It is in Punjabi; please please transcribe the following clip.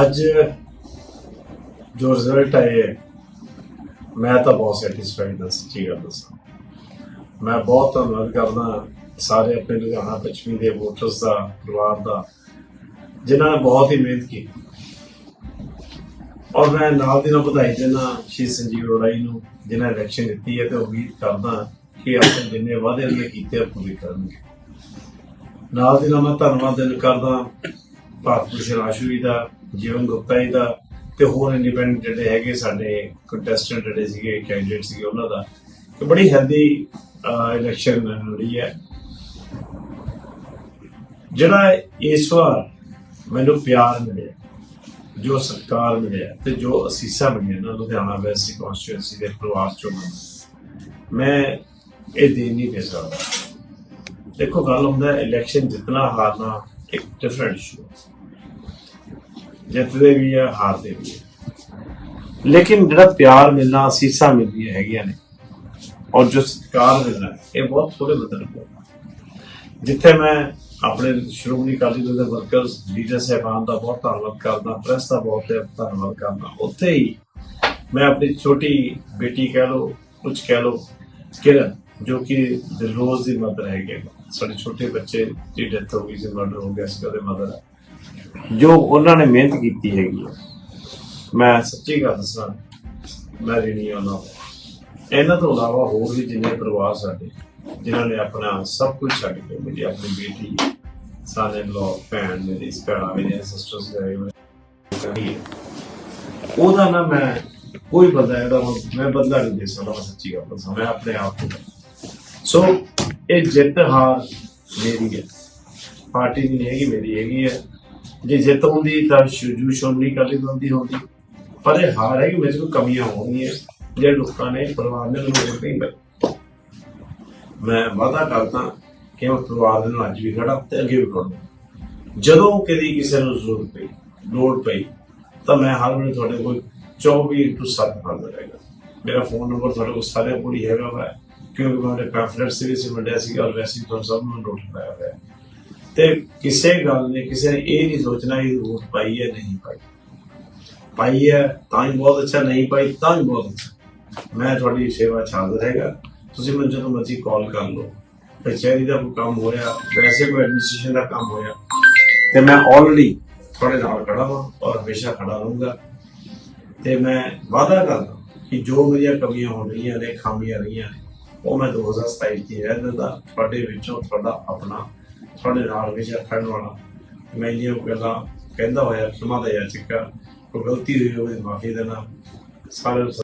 ਅੱਜ ਜੋ ਰਿਜ਼ਲਟ ਆਏ ਹੈ, ਮੈਂ ਤਾਂ ਬਹੁਤ ਸੈਟੀਸਫਾਈਡ ਹਾਂ ਸੱਚੀ ਗੱਲ ਦੱਸਾਂ। ਮੈਂ ਬਹੁਤ ਧੰਨਵਾਦ ਕਰਦਾ ਸਾਰੇ ਆਪਣੇ ਲੁਧਿਆਣਾ ਪੱਛਮੀ ਦੇ ਵੋਟਰਸ ਦਾ ਪਰਿਵਾਰ ਦਾ ਜਿਨ੍ਹਾਂ ਨੇ ਬਹੁਤ ਹੀ ਮਿਹਨਤ ਕੀਤੀ। ਔਰ ਮੈਂ ਨਾਲ ਦੀ ਨਾਲ ਵਧਾਈ ਦੇਣਾ ਸ਼੍ਰੀ ਸੰਜੀਵ ਅਰੋੜਾ ਨੂੰ ਜਿਨ੍ਹਾਂ ਇਲੈਕਸ਼ਨ ਦਿੱਤੀ ਹੈ ਤੇ ਉਮੀਦ ਕਰਦਾ ਕਿ ਆਪਣੇ ਜਿੰਨੇ ਵਾਅਦੇ ਉਹਨੇ ਕੀਤੇ ਆ ਪੂਰੇ ਕਰਨਗੇ। ਨਾਲ ਦੀ ਨਾਲ ਮੈਂ ਧੰਨਵਾਦ ਦਿਨ ਕਰਦਾ ਭਾਰਤ ਭੂਸ਼ਣ ਆਸ਼ੂ ਜੀ ਦਾ, ਜੀਵਨ ਗੁਪਤਾ ਜੀ ਦਾ, ਤੇ ਹੋਰ ਇੰਡੀਪੈਂਡੈਂਟ ਜਿਹੜੇ ਹੈਗੇ ਸਾਡੇ ਕੰਟੈਸਟੈਂਟ ਜਿਹੜੇ ਸੀਗੇ ਕੈਂਡੀਡੇਟ ਸੀਗੇ ਉਹਨਾਂ ਦਾ। ਤੇ ਬੜੀ ਹੈਲਦੀ ਇਲੈਕਸ਼ਨ ਲੜੀ ਹੈ। ਜਿਹੜਾ ਇਸ ਵਾਰ ਮੈਨੂੰ ਪਿਆਰ ਮਿਲਿਆ, ਜੋ ਸਤਿਕਾਰ ਮਿਲਿਆ, ਤੇ ਜੋ ਅਸੀਸਾਂ ਮਿਲੀਆਂ ਨਾ ਲੁਧਿਆਣਾ ਵੈਸੀ ਕਨਸਟੀਟੂਐਂਸੀ ਦੇ ਪ੍ਰਵਾਸ ਚੋਂ ਮੈਂ ਇਹ ਦੇ ਨਹੀਂ ਦੇ ਸਕਦਾ। ਦੇਖੋ, ਗੱਲ ਹੁੰਦਾ ਇਲੈਕਸ਼ਨ ਜਿੱਤਣਾ ਹਾਰਨਾ ਇੱਕ ਡਿਫਰੈਂਟ ਇਸ਼ੂ ਜਿੱਤਦੇ ਵੀ ਆ, ਹਾਰਦੇ ਵੀ ਆ। ਲੇਕਿਨ ਜਿਹੜਾ ਪਿਆਰ ਮਿਲਣਾ, ਅਸੀਸਾਂ ਮਿਲਦੀਆਂ ਹੈਗੀਆਂ ਨੇ, ਔਰ ਜੋ ਸਤਿਕਾਰ ਮਿਲਣਾ, ਇਹ ਬਹੁਤ ਥੋੜੇ ਮਤਲਬ ਹੈ ਜਿੱਥੇ ਮੈਂ ਆਪਣੇ ਸ਼੍ਰੋਮਣੀ ਅਕਾਲੀ ਦਲ ਦੇ ਵਰਕਰਸ, ਲੀਡਰ ਸਾਹਿਬਾਨ ਦਾ ਬਹੁਤ ਧੰਨਵਾਦ ਕਰਦਾ, ਪ੍ਰੈਸ ਦਾ ਬਹੁਤ ਧੰਨਵਾਦ ਕਰਦਾ। ਉੱਥੇ ਹੀ ਮੈਂ ਆਪਣੀ ਛੋਟੀ ਬੇਟੀ ਕਹਿ ਲੋ ਕੁਝ ਕਹਿ ਲਓ, ਕਿਰਨ, ਜੋ ਕਿ ਦਿਲਰੋਜ਼ ਦੀ ਮਦਰ ਹੈਗੇ ਸਾਡੇ ਛੋਟੇ ਬੱਚੇ ਦੀ ਡੈਥ ਹੋ ਗਈ ਸੀ ਮਰਡਰ ਹੋ ਗਿਆ ਸੀ ਉਹਦੇ ਮਦਰ ਜੋ ਉਹਨਾਂ ਨੇ ਮਿਹਨਤ ਕੀਤੀ ਹੈਗੀ ਮੈਂ ਸੱਚੀ ਗੱਲ ਦੱਸਾਂ ਮੈਂ ਰਿਣੀ ਉਹਨਾਂ। ਇਹਨਾਂ ਤੋਂ ਇਲਾਵਾ ਹੋਰ ਵੀ ਜਿੰਨੇ ਪਰਿਵਾਰ ਸਾਡੇ ਜਿਨ੍ਹਾਂ ਨੇ ਆਪਣਾ ਸਭ ਕੁਝ ਛੱਡ ਕੇ ਮੇਰੀ ਆਪਣੀ ਬੇਟੀ ਸਾਨੇ ਲੋ ਭੈਣ ਮੇਰੀ ਭੈਣਾਂ ਮੇਰੀਆਂ ਸਿਸਟਰਸ ਦੇ ਮੇਰੇ ਉਹਦਾ ਨਾ ਮੈਂ ਕੋਈ ਬੰਦਾ ਇਹਦਾ ਮੈਂ ਬਦਲਾ ਨਹੀਂ ਦੇ ਸਕਦਾ ਸੱਚੀ ਗੱਲ ਦੱਸਾਂ ਮੈਂ ਆਪਣੇ ਆਪ ਨੂੰ। ਸੋ ਇਹ ਜਿੱਤ ਹਾਰ ਮੇਰੀ ਹੈ। ਪਾਰਟੀ ਦੀ ਨਹੀਂ ਹੈਗੀ, ਮੇਰੀ ਹੈਗੀ ਹੈ। ਜੇ ਜਿੱਤ ਹੁੰਦੀ ਤਾਂ ਸ਼ੁਜੂ ਸ਼ੋਮਨੀ ਕਾਲੀ ਬੰਦੀ ਹੁੰਦੀ। ਪਰ ਇਹ ਹਾਰ ਹੈ ਕਿ ਮੇਰੇ ਕੋਲ ਕਮੀਆਂ ਹੋਣਗੀਆਂ। ਜੇ ਲੋਕਾਂ ਨੇ ਪਰਿਵਾਰ ਨੇ ਮੈਨੂੰ ਵੋਟ ਨਹੀਂ ਮਿਲੀ ਮੈਂ ਵਾਅਦਾ ਕਰਦਾ ਕਿ ਮੈਂ ਪਰਿਵਾਰ ਦੇ ਨਾਲ ਅੱਜ ਵੀ ਖੜਾ ਤੇ ਅੱਗੇ ਵੀ ਖੜੂੰਗਾ। ਜਦੋਂ ਕਦੀ ਕਿਸੇ ਨੂੰ ਜ਼ਰੂਰਤ ਪਈ, ਲੋੜ ਪਈ, ਤਾਂ ਮੈਂ ਹਰ ਵੇਲੇ ਤੁਹਾਡੇ ਕੋਲ 24 ਟੂ 7 ਹਾਜ਼ਰ ਰਹੇਗਾ ਮੇਰਾ ਫੋਨ ਨੰਬਰ ਤੁਹਾਡੇ ਕੋਲ ਸਾਰੇ ਕੋਲ ਹੀ ਹੈਗਾ ਵਾ। ਕਿਉਂਕਿ ਮੈਂ ਆਪਣੇ ਪੈਂਫਲੇਟ ਸੀ ਵੀ ਵੰਡਿਆ ਸੀ ਔਰ ਹੀ ਤੁਹਾਨੂੰ ਸਭ ਨੂੰ ਨੋਟ ਪਾਇਆ ਹੋਇਆ ਤੇ ਕਿਸੇ ਗੱਲ ਨੇ, ਕਿਸੇ ਨੇ ਇਹ ਨਹੀਂ ਸੋਚਣਾ ਇਹ ਵੋਟ ਪਾਈ ਹੈ, ਨਹੀਂ ਪਾਈ। ਪਾਈ ਹੈ, ਤਾਂ ਹੀ ਬਹੁਤ ਅੱਛਾ, ਨਹੀਂ ਪਾਈ, ਤਾਂ ਵੀ ਬਹੁਤ ਅੱਛਾ। ਮੈਂ ਤੁਹਾਡੀ ਸੇਵਾ 'ਚ ਹਾਜ਼ਰ ਹੈਗਾ। ਤੁਸੀਂ ਮੈਨੂੰ ਜਦੋਂ ਮਰਜ਼ੀ ਕਾਲ ਕਰ ਲਓ। ਕਚਹਿਰੀ ਦਾ ਕੋਈ ਕੰਮ ਹੋਇਆ, ਵੈਸੇ ਕੋਈ ਐਡਮਿਨਿਸਟ੍ਰੇਸ਼ਨ ਦਾ ਕੰਮ ਹੋਇਆ, ਤੇ ਮੈਂ ਆਲਰੇਡੀ ਤੁਹਾਡੇ ਨਾਲ ਖੜਾ ਹਾਂ ਔਰ ਹਮੇਸ਼ਾ ਖੜਾ ਰਹੂੰਗਾ। ਤੇ ਮੈਂ ਵਾਅਦਾ ਕਰਦਾ ਕਿ ਜੋ ਮੇਰੀਆਂ ਕਮੀਆਂ ਹੋ ਰਹੀਆਂ ਨੇ, ਖਾਮੀਆਂ ਰਹੀਆਂ ਨੇ ਉਹ ਮੈਂ 2027 ਦੀ ਰਹਿ ਦਿੰਦਾ ਤੁਹਾਡੇ ਵਿੱਚੋਂ ਤੁਹਾਡਾ ਆਪਣਾ, ਤੁਹਾਡੇ ਨਾਲ ਹਮੇਸ਼ਾ ਖੜਨ ਵਾਲਾ। ਮੈਂ ਇਹ ਗੱਲਾਂ ਕਹਿੰਦਾ ਹੋਇਆ ਖਿਮਾ ਦਾ ਯਾਚਕਾ ਕੋਈ ਗਲਤੀ ਹੋਈ ਹੋਵੇ, ਮਾਫੀ ਦੇਣਾ। ਸਾਰੇ